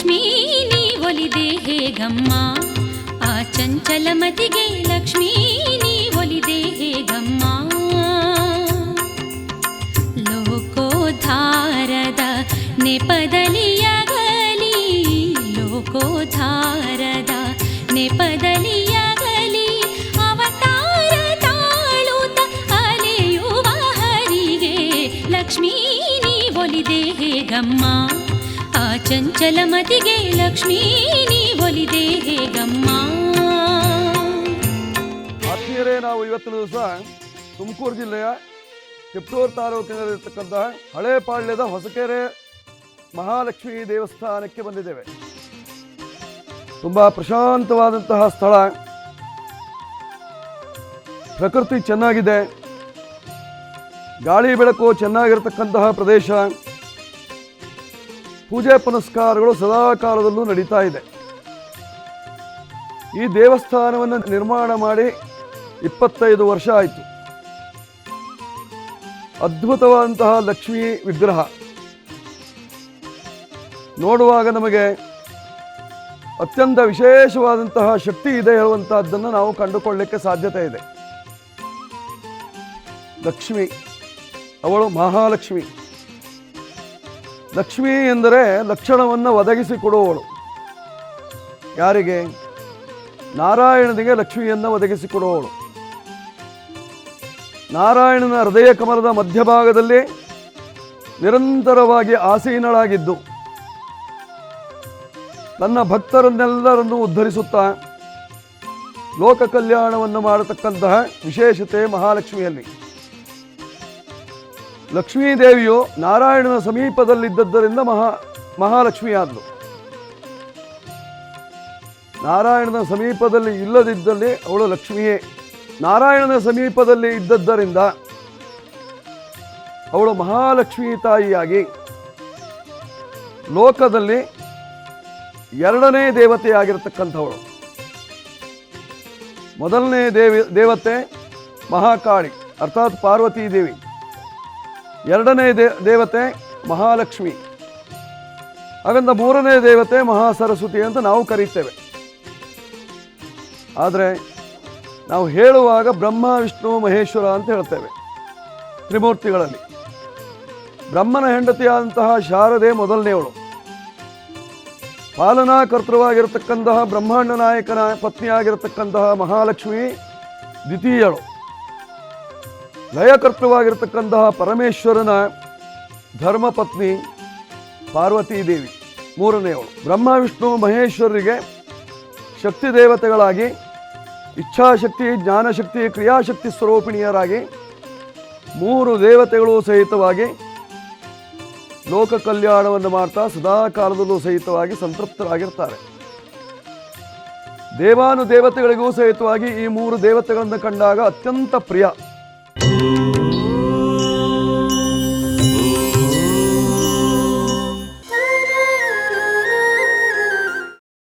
ಲಕ್ಷ್ಮೀ ನೀ ಒಲಿದೆ ಹೇಗಮ್ಮ? ಆ ಚಂಚಲ ಮತಿಗೆ ಲಕ್ಷ್ಮೀ ನೀ ಒಲಿದೆ ಹೇಗಮ್ಮ? ಲೋಕೋಧಾರದ ನೆಪದಲಿಯಾಗಲಿ ಲೋಕೋಧಾರದ ನೆಪದಲಿ लक्ष्मी नी बोलिदे हे ಹೇಗಮ್ಮ ಚಂಚಲ ಚಂಚಲಮತಿಗೆ ಲಕ್ಷ್ಮೀ ನೀ ಒಲಿದೆ ಹೇಗಮ್ಮ? ಆತ್ಮೀಯರೇ, ನಾವು ಇವತ್ತಿನ ದಿವಸ ತುಮಕೂರು ಜಿಲ್ಲೆಯ ತಿಪ್ಟೂರು ತಾಲೂಕಿನಲ್ಲಿರ್ತಕ್ಕಂಥ ಹಳೆ ಪಾಳ್ಯದ ಹೊಸಕೆರೆ ಮಹಾಲಕ್ಷ್ಮಿ ದೇವಸ್ಥಾನಕ್ಕೆ ಬಂದಿದ್ದೇವೆ. ತುಂಬ ಪ್ರಶಾಂತವಾದಂತಹ ಸ್ಥಳ. ಪ್ರಕೃತಿ ಚೆನ್ನಾಗಿದೆ. ಗಾಳಿ ಬೆಳಕು ಚೆನ್ನಾಗಿರತಕ್ಕಂತಹ ಪ್ರದೇಶ. ಪೂಜೆ ಪುನಸ್ಕಾರಗಳು ಸದಾ ಕಾಲದಲ್ಲೂ ನಡೀತಾ ಇದೆ. ಈ ದೇವಸ್ಥಾನವನ್ನು ನಿರ್ಮಾಣ ಮಾಡಿ ಇಪ್ಪತ್ತೈದು ವರ್ಷ ಆಯಿತು. ಅದ್ಭುತವಾದಂತಹ ಲಕ್ಷ್ಮೀ ವಿಗ್ರಹ. ನೋಡುವಾಗ ನಮಗೆ ಅತ್ಯಂತ ವಿಶೇಷವಾದಂತಹ ಶಕ್ತಿ ಇದೆ ಹೇಳುವಂತಹದ್ದನ್ನು ನಾವು ಕಂಡುಕೊಳ್ಳಲಿಕ್ಕೆ ಸಾಧ್ಯತೆ ಇದೆ. ಲಕ್ಷ್ಮಿ, ಅವಳು ಮಹಾಲಕ್ಷ್ಮಿ. ಲಕ್ಷ್ಮಿ ಎಂದರೆ ಲಕ್ಷಣವನ್ನು ಒದಗಿಸಿಕೊಡುವವಳು ಯಾರಿಗೆ? ನಾರಾಯಣನಿಗೆ ಲಕ್ಷ್ಮಿಯನ್ನು ಒದಗಿಸಿಕೊಡುವವಳು ನಾರಾಯಣನ ಹೃದಯ ಕಮಲದ ಮಧ್ಯಭಾಗದಲ್ಲಿ ನಿರಂತರವಾಗಿ ಆಸೀನಳಾಗಿದ್ದು, ತನ್ನ ಭಕ್ತರನ್ನೆಲ್ಲರನ್ನು ಉದ್ಧರಿಸುತ್ತಾ ಲೋಕ ಕಲ್ಯಾಣವನ್ನು ಮಾಡತಕ್ಕಂತಹ ವಿಶೇಷತೆ ಮಹಾಲಕ್ಷ್ಮಿಯಲ್ಲಿ. ಲಕ್ಷ್ಮೀದೇವಿಯು ನಾರಾಯಣನ ಸಮೀಪದಲ್ಲಿದ್ದದ್ದರಿಂದ ಮಹಾ ಮಹಾಲಕ್ಷ್ಮಿಯಾದಳು ನಾರಾಯಣನ ಸಮೀಪದಲ್ಲಿ ಇಲ್ಲದಿದ್ದಲ್ಲಿ ಅವಳು ಲಕ್ಷ್ಮಿಯೇ. ನಾರಾಯಣನ ಸಮೀಪದಲ್ಲಿ ಇದ್ದದ್ದರಿಂದ ಅವಳು ಮಹಾಲಕ್ಷ್ಮೀ ತಾಯಿಯಾಗಿ ಲೋಕದಲ್ಲಿ ಎರಡನೇ ದೇವತೆಯಾಗಿರತಕ್ಕಂಥವಳು. ಮೊದಲನೇ ದೇವಿ ದೇವತೆ ಮಹಾಕಾಳಿ, ಅರ್ಥಾತ್ ಪಾರ್ವತೀ ದೇವಿ ಎರಡನೇ ದೇ, ದೇವತೆ ಮಹಾಲಕ್ಷ್ಮಿ. ಹಾಗಂತ ಮೂರನೇ ದೇವತೆ ಮಹಾಸರಸ್ವತಿ ಅಂತ ನಾವು ಕರೀತೇವೆ. ಆದರೆ ನಾವು ಹೇಳುವಾಗ ಬ್ರಹ್ಮ, ವಿಷ್ಣು, ಮಹೇಶ್ವರ ಅಂತ ಹೇಳ್ತೇವೆ ತ್ರಿಮೂರ್ತಿಗಳಲ್ಲಿ. ಬ್ರಹ್ಮನ ಹೆಂಡತಿಯಾದಂತಹ ಶಾರದೆ ಮೊದಲನೆಯವಳು. ಪಾಲನಾಕರ್ತೃವಾಗಿರತಕ್ಕಂತಹ ಬ್ರಹ್ಮಾಂಡ ನಾಯಕನ ಪತ್ನಿಯಾಗಿರತಕ್ಕಂತಹ ಮಹಾಲಕ್ಷ್ಮಿ ದ್ವಿತೀಯಳು. ಲಯಕರ್ತೃವಾಗಿರತಕ್ಕಂತಹ ಪರಮೇಶ್ವರನ ಧರ್ಮಪತ್ನಿ ಪಾರ್ವತೀ ದೇವಿ ಮೂರನೆಯವಳು ಬ್ರಹ್ಮ, ವಿಷ್ಣು ಮಹೇಶ್ವರರಿಗೆ ಶಕ್ತಿ ದೇವತೆಗಳಾಗಿ, ಇಚ್ಛಾಶಕ್ತಿ, ಜ್ಞಾನಶಕ್ತಿ, ಕ್ರಿಯಾಶಕ್ತಿ ಸ್ವರೂಪಿಣಿಯರಾಗಿ, ಮೂರು ದೇವತೆಗಳು ಸಹಿತವಾಗಿ ಲೋಕ ಕಲ್ಯಾಣವನ್ನು ಮಾಡ್ತಾ ಸದಾ ಕಾಲದಲ್ಲೂ ಸಹಿತವಾಗಿ ಸಂತೃಪ್ತರಾಗಿರ್ತಾರೆ. ದೇವಾನು ದೇವತೆಗಳಿಗೂ ಸಹಿತವಾಗಿ ಈ ಮೂರು ದೇವತೆಗಳನ್ನು ಕಂಡಾಗ ಅತ್ಯಂತ ಪ್ರಿಯ.